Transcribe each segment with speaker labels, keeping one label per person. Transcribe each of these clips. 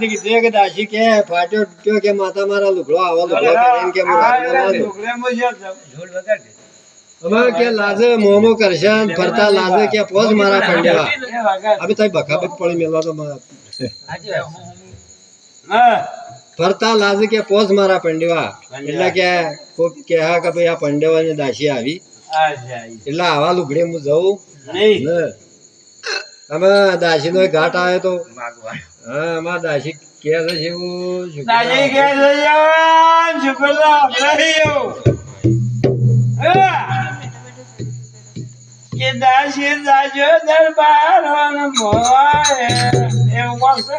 Speaker 1: દાસીને કીધું કે દાસી કે ફાટ્યો તૂટ્યો કે માતા મારા લુગડો આવો લુગડો કરીને કે હું. અમે કે લાજે મોમો કરશે ને ફરતા લાજે કે પોજ મારા પંડ્યા હવે તઈ બખાબત પડી મેલવા તો મારા ફરતા લાજે કે પોજ મારા પંડ્યા એટલે કે કોક કે હા કે ભાઈ આ પંડ્યાની દાસી આવી. એટલે આવા લુગડે હું જઉં. નહીં. અમે દાસી નો ઘાટ આવ્યો તો હા અમારા દાસી કે છે એવું
Speaker 2: કે દાસી દાજો દરબાર મોય એવું બોલશે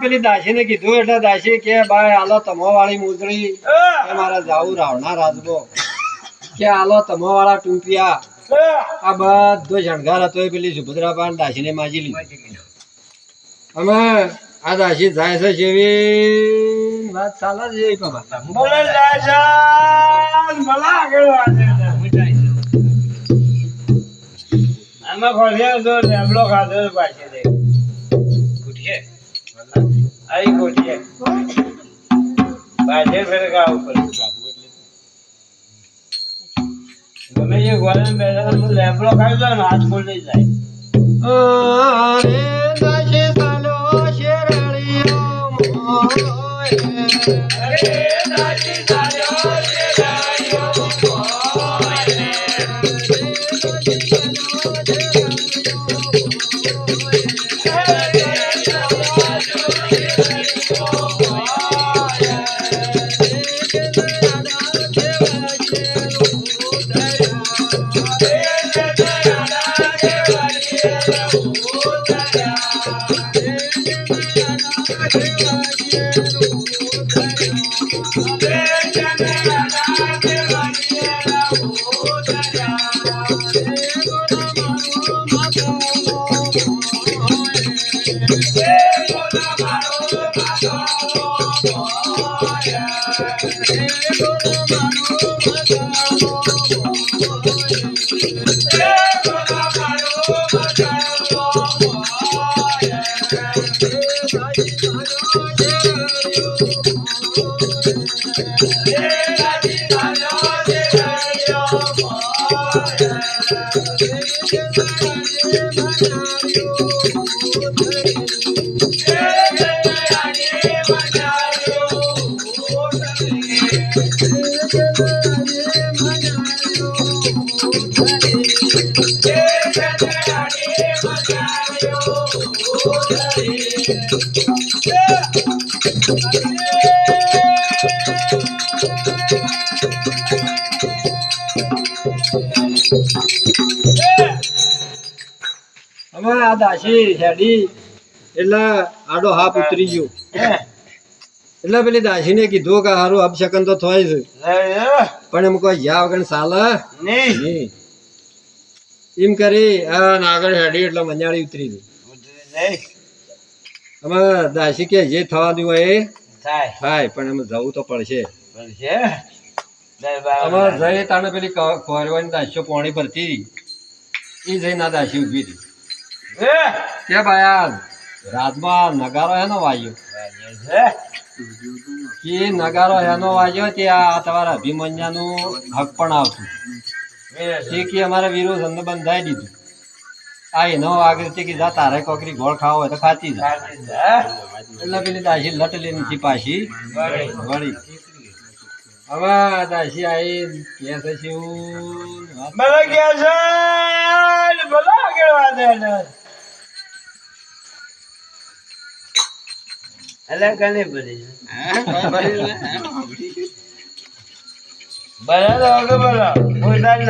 Speaker 1: પેલી દાસી ને કીધું એટલે દાસી કે ભાઈ આલો તમો વાળી મુદ્રી કે મારે જાવું રાવણા રાજબો કે આલો તમો વાળા ટૂંપિયા આ બધો શણગાર હતો એ પેલી સુભદ્રા પાન દાસી ને માજી લીધી. અમે આ દાસી જાય છે જેવી વાત ચાલે છે
Speaker 2: આમાં ખોલ્યા તો લેબડો ખાધો પાછી દે આઈ કોઠીએ બાજે ફેર ગાવ ઉપર. ગમે એ ગોળે બેઠા તો લેબડો ખાઈ જાય હાથ ખોલી જાય.
Speaker 1: Yeah. હવે આ દાસી હેડી એટલે આડો હાફ ઉતરી ગયો. એટલે પેલી દાસીને કીધું કે હારું અપશકન તો થાય છે. પણ એમ કોઈ જ્યાં વગર ચાલે નહીં. એમ કરી આગળ હેડી એટલે મંજાળી ઉતરી ગઈ. હવે દાસી કે જે થવા હોય એ? થાય. પણ એમ જવું તો પડશે. હવે જઈ તાણે પેલી કોરવાની દાસીઓ પોણી ભરતી એ જઈને આ દાસી ઊભી હતી. કે ભાઈ આ રાતમાં નગારો એનો વાગ્યો? કે નગારો એનો વાગ્યો તે આ તમારા અભિમન્યાનું હક પણ આવતું. તે કે અમારા વિરોધ અમને બંધાઈ દીધું. આ એનો આગળ છે કે જા તારે કોકરી ગોળ ખાવો હોય તો ખાતી જા. એટલે પેલી દાસી લટલી લઈને થી પાછી. વળી. હવે દાસી આઈ કે છે શું?
Speaker 2: મને કે છે ભલે આગળ વાંધે એટલે કને બોલો કોઈ દાડ